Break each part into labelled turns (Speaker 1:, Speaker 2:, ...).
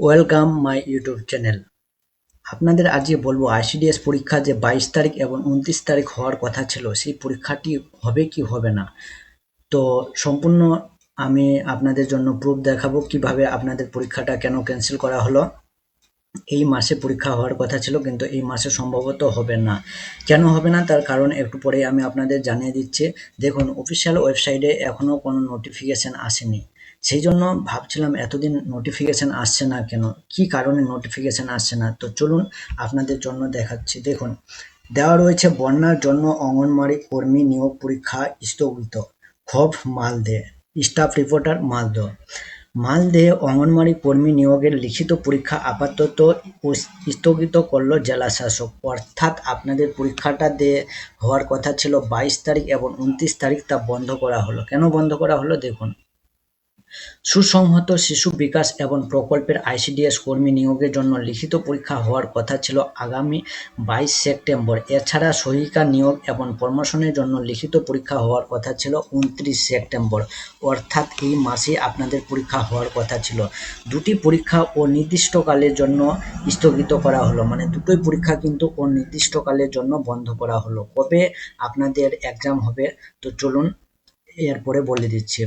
Speaker 1: Welcome my YouTube channel. আপনাদের আজকে বলব আইসিডিএস পরীক্ষা যে বাইশ তারিখ এবং উনত্রিশ তারিখ হওয়ার কথা ছিল, সেই পরীক্ষাটি হবে কি হবে না? তো সম্পূর্ণ আমি আপনাদের জন্য প্রুফ দেখাবো কীভাবে আপনাদের পরীক্ষাটা কেন ক্যান্সেল করা হলো। এই মাসে পরীক্ষা হওয়ার কথা ছিল, কিন্তু এই মাসে সম্ভবত হবে না। কেন হবে না? তার কারণ একটু পরে আমি আপনাদের জানিয়ে দিচ্ছি। দেখুন অফিসিয়াল ওয়েবসাইটে এখনও কোনো নোটিফিকেশান আসেনি। সেই জন্য ভাবছিলাম এতদিন নোটিফিকেশান আসছে না কেন? কি কারণে নোটিফিকেশান আসছে না? তো চলুন আপনাদের জন্য দেখাচ্ছি। দেখুন, দেওয়া রয়েছে বন্যার জন্য অঙ্গনওয়াড়ি কর্মী নিয়োগ পরীক্ষা স্থগিত। ক্ষোভ মালদে স্টাফ রিপোর্টার মালদহ। মালদে অঙ্গনওয়াড়ি কর্মী নিয়োগের লিখিত পরীক্ষা আপাতত স্থগিত করল জেলা শাসক অর্থাৎ আপনাদের পরীক্ষাটা দিয়ে হওয়ার কথা ছিল বাইশ তারিখ এবং উনত্রিশ তারিখ তা বন্ধ করা হলো। কেন বন্ধ করা হলো? দেখুন। সুসংহত শিশু বিকাশ এবং প্রকল্পের আইসিডিএস কর্মী নিয়োগের জন্য লিখিত পরীক্ষা হওয়ার কথা ছিল আগামী বাইশ সেপ্টেম্বর। এছাড়া সহিকা নিয়োগ এবং প্রমোশনের জন্য লিখিত পরীক্ষা হওয়ার কথা ছিল উনত্রিশ সেপ্টেম্বর। অর্থাৎ এই মাসে আপনাদের পরীক্ষা হওয়ার কথা ছিল। দুটি পরীক্ষা অনির্দিষ্টকালের জন্য স্থগিত করা হলো। মানে দুটোই পরীক্ষা কিন্তু অনির্দিষ্টকালের জন্য বন্ধ করা হলো। কবে আপনাদের এক্সাম হবে? তো চলুন এরপরে বলে দিচ্ছি।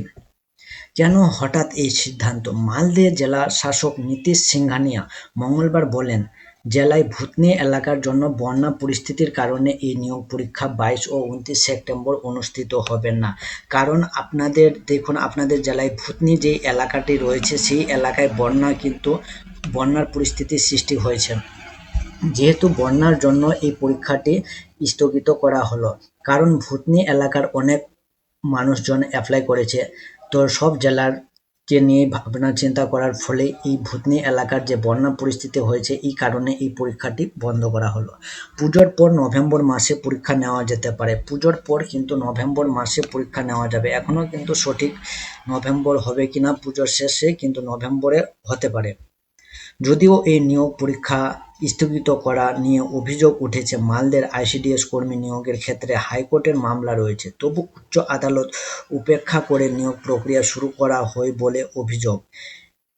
Speaker 1: কেন হঠাৎ এই সিদ্ধান্ত। মালদে জেলা শাসক নীতিশ সিংহানিয়া মঙ্গলবার বলেন, জেলায় ভূতনি এলাকার জন্য বন্যা পরিস্থিতির কারণে এই নিয়োগ পরীক্ষা বাইশ ও উনত্রিশ সেপ্টেম্বর অনুষ্ঠিত হবে না। কারণ আপনাদের, দেখুন আপনাদের জেলায় ভূতনি যে এলাকাটি রয়েছে, সেই এলাকায় বন্যা কিন্তু, বন্যার পরিস্থিতির সৃষ্টি হয়েছে। যেহেতু বন্যার জন্য এই পরীক্ষাটি স্থগিত করা হলো, কারণ ভূতনি এলাকার অনেক মানুষজন অ্যাপ্লাই করেছে। তো সব জেলার কে নিয়ে ভাবনা চিন্তা করার ফলে এই ভূতনি এলাকার যে বন্যা পরিস্থিতি হয়েছে, এই কারণে এই পরীক্ষাটি বন্ধ করা হলো। পুজোর পর নভেম্বর মাসে পরীক্ষা নেওয়া যেতে পারে। পুজোর পর কিন্তু নভেম্বর মাসে পরীক্ষা নেওয়া যাবে। এখনও কিন্তু সঠিক নভেম্বর হবে কিনা পুজোর শেষে কিন্তু নভেম্বরে হতে পারে। যদিও এই নিয়োগ পরীক্ষা স্থগিত করা নিয়ে অভিযোগ উঠেছে, মালদের আইসিডিএস কর্মী নিয়োগের ক্ষেত্রে হাইকোর্টের মামলা রয়েছে। তবু উচ্চ আদালত উপেক্ষা করে নিয়োগ প্রক্রিয়া শুরু করা হয় বলে অভিযোগ।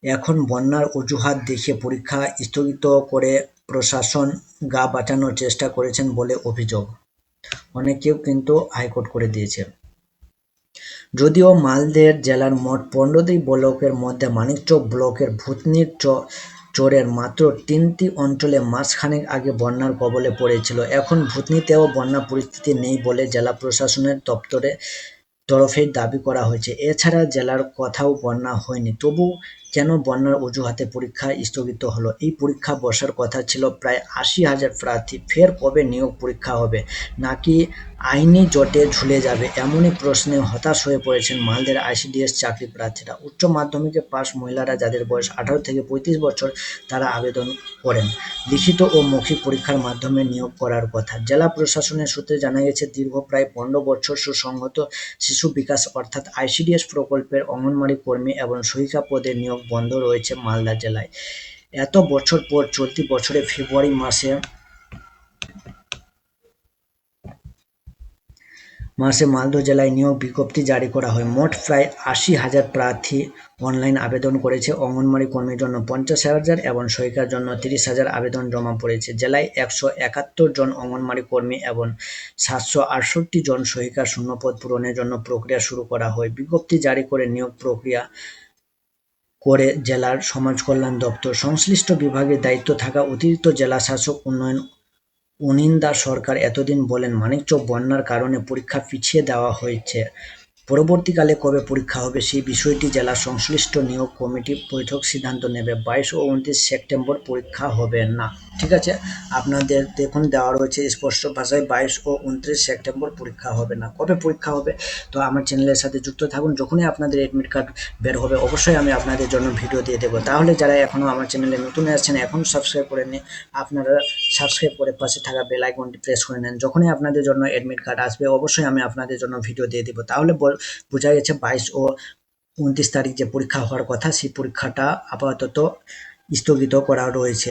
Speaker 1: এখন বন্যার অজুহাত দেখিয়ে পরীক্ষা স্থগিত করে প্রশাসন গা বাঁচানোর চেষ্টা করেছেন বলে অভিযোগ। অনেকেও কিন্তু হাইকোর্ট করে দিয়েছে। যদিও মালদের জেলার মোট পনেরোটি ব্লকের মধ্যে মানিকচক ব্লকের ভূতনির চরের মাত্র তিনটি অঞ্চলে মাসখানেক আগে বন্যার কবলে পড়েছিল। এখন ভূতনিতেও বন্যা পরিস্থিতি নেই বলে জেলা প্রশাসনের দপ্তরে তরফে দাবি করা হয়েছে। এছাড়া জেলার কোথাও বন্যা হয়নি। তবু কেন বন্যার অজুহাতে পরীক্ষা স্থগিত হলো? এই পরীক্ষা বসার কথা ছিল প্রায় আশি হাজার প্রার্থী। ফের কবে নিয়োগ পরীক্ষা হবে? নাকি আইনি জটে ঝুলে যাবে এমনই প্রশ্নে হতাশ হয়ে পড়েছেন মালদের আইসিডিএস চাকরি প্রার্থীরা। উচ্চ মাধ্যমিকে পাশ মহিলারা যাদের বয়স আঠারো থেকে পঁয়ত্রিশ বছর, তারা আবেদন করেন। লিখিত ও মৌখিক পরীক্ষার মাধ্যমে নিয়োগ করার কথা। জেলা প্রশাসনের সূত্রে জানা গেছে, দীর্ঘ প্রায় পনেরো বছর সুসংহত শিশু বিকাশ অর্থাৎ আইসিডিএস প্রকল্পের অঙ্গনওয়াড়ি কর্মী এবং সহিকা পদে নিয়োগ বন্ধ রয়েছে মালদা জেলায়। এত বছর পর চলতি বছরে ফেব্রুয়ারি মাসে মাসে মালদহ জেলায় নিয়োগ বিজ্ঞপ্তি জারি করা হয়। মোট প্রায় আশি হাজার প্রার্থী অনলাইন আবেদন করেছে। অঙ্গনওয়াড়ি কর্মীর জন্য পঞ্চাশ হাজার এবং সহিকার জন্য তিরিশ হাজার আবেদন জমা পড়েছে। জেলায় একশো একাত্তর জন অঙ্গনওয়াড়ি কর্মী এবং সাতশো আটষট্টি জন সহিকার শূন্যপদ পূরণের জন্য প্রক্রিয়া শুরু করা হয়। বিজ্ঞপ্তি জারি করে নিয়োগ প্রক্রিয়া করে জেলার সমাজ কল্যাণ দপ্তর। সংশ্লিষ্ট বিভাগের দায়িত্ব থাকা অতিরিক্ত জেলা শাসক উন্নয়ন অনিন্দা সরকার এতদিন বলেন মানিকচক বন্যার কারণে পরীক্ষা পিছিয়ে দেওয়া হয়েছে। পরবর্তীকালে কবে পরীক্ষা হবে সেই বিষয়টি জেলা সংশ্লিষ্ট নিয়োগ কমিটি বৈঠক সিদ্ধান্ত নেবে। বাইশ ও উনত্রিশ সেপ্টেম্বর পরীক্ষা হবে না। ঠিক আছে? আপনাদের দেখুন, দেওয়া রয়েছে স্পষ্ট ভাষায় বাইশ ও উনত্রিশ সেপ্টেম্বর পরীক্ষা হবে না। কবে পরীক্ষা হবে? তো আমার চ্যানেলের সাথে যুক্ত থাকুন। যখনই আপনাদের অ্যাডমিট কার্ড বের হবে, অবশ্যই আমি আপনাদের জন্য ভিডিও দিয়ে দেবো। তাহলে যারা এখনও আমার চ্যানেলে নতুন আসছেন এখন সাবস্ক্রাইব করে নিন আপনারা সাবস্ক্রাইব করে পাশে থাকা বেল আইকনটি প্রেস করে নেন। যখনই আপনাদের জন্য অ্যাডমিট কার্ড আসবে, অবশ্যই আমি আপনাদের জন্য ভিডিও দিয়ে দেবো। তাহলে বোঝা গেছে বাইশ ও উনত্রিশ তারিখ যে পরীক্ষা হওয়ার কথা, সেই পরীক্ষাটা আপাতত স্থগিত করা রয়েছে।